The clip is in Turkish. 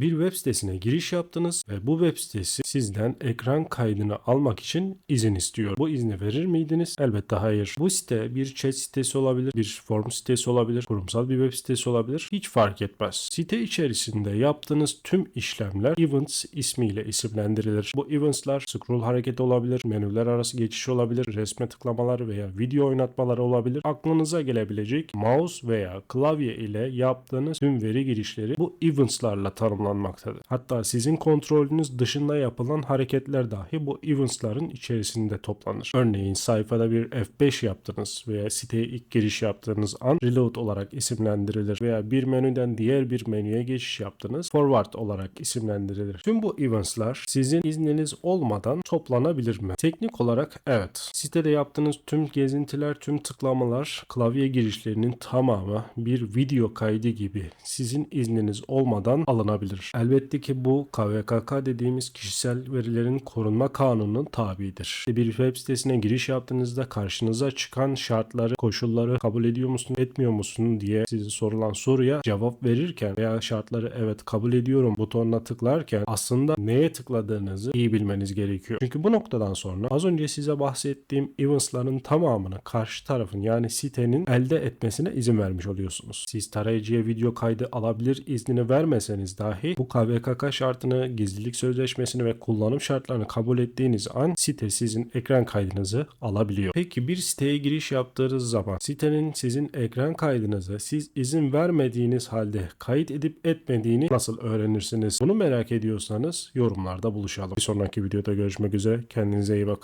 Bir web sitesine giriş yaptınız ve bu web sitesi sizden ekran kaydını almak için izin istiyor. Bu izni verir miydiniz? Elbette hayır. Bu site bir chat sitesi olabilir, bir form sitesi olabilir, kurumsal bir web sitesi olabilir. Hiç fark etmez. Site içerisinde yaptığınız tüm işlemler events ismiyle isimlendirilir. Bu eventslar scroll hareketi olabilir, menüler arası geçiş olabilir, resme tıklamalar veya video oynatmaları olabilir. Aklınıza gelebilecek mouse veya klavye ile yaptığınız tüm veri girişleri bu eventslarla tanımlanmaktadır. Hatta sizin kontrolünüz dışında yapılan hareketler dahi bu eventsların içerisinde toplanır. Örneğin sayfada bir F5 yaptınız veya siteye ilk giriş yaptığınız an reload olarak isimlendirilir veya bir menüden diğer bir menüye geçiş yaptınız forward olarak isimlendirilir. Tüm bu eventslar sizin izniniz olmadan toplanabilir mi? Teknik olarak evet. Sitede yaptığınız tüm gezintiler, tüm tıklamalar, klavye girişlerinin tamamı bir video kaydı gibi sizin izniniz olmadan alınabilir. Elbette ki bu KVKK dediğimiz kişisel verilerin korunma kanununun tabidir. Bir web sitesine giriş yaptığınızda karşınıza çıkan şartları, koşulları kabul ediyor musun, etmiyor musun diye size sorulan soruya cevap verirken veya şartları evet kabul ediyorum butonuna tıklarken aslında neye tıkladığınızı iyi bilmeniz gerekiyor. Çünkü bu noktadan sonra az önce size bahsettiğim eventsların tamamını karşı tarafın yani sitenin elde etmesine izin vermiş oluyorsunuz. Siz tarayıcıya video kaydı alabilir iznini vermeseniz dahi bu KVKK şartını, gizlilik sözleşmesini ve kullanım şartlarını kabul ettiğiniz an site sizin ekran kaydınızı alabiliyor. Peki bir siteye giriş yaptığınız zaman sitenin sizin ekran kaydınızı siz izin vermediğiniz halde kayıt edip etmediğini nasıl öğrenirsiniz? Bunu merak ediyorsanız yorumlarda buluşalım. Bir sonraki videoda görüşmek üzere. Kendinize iyi bakın.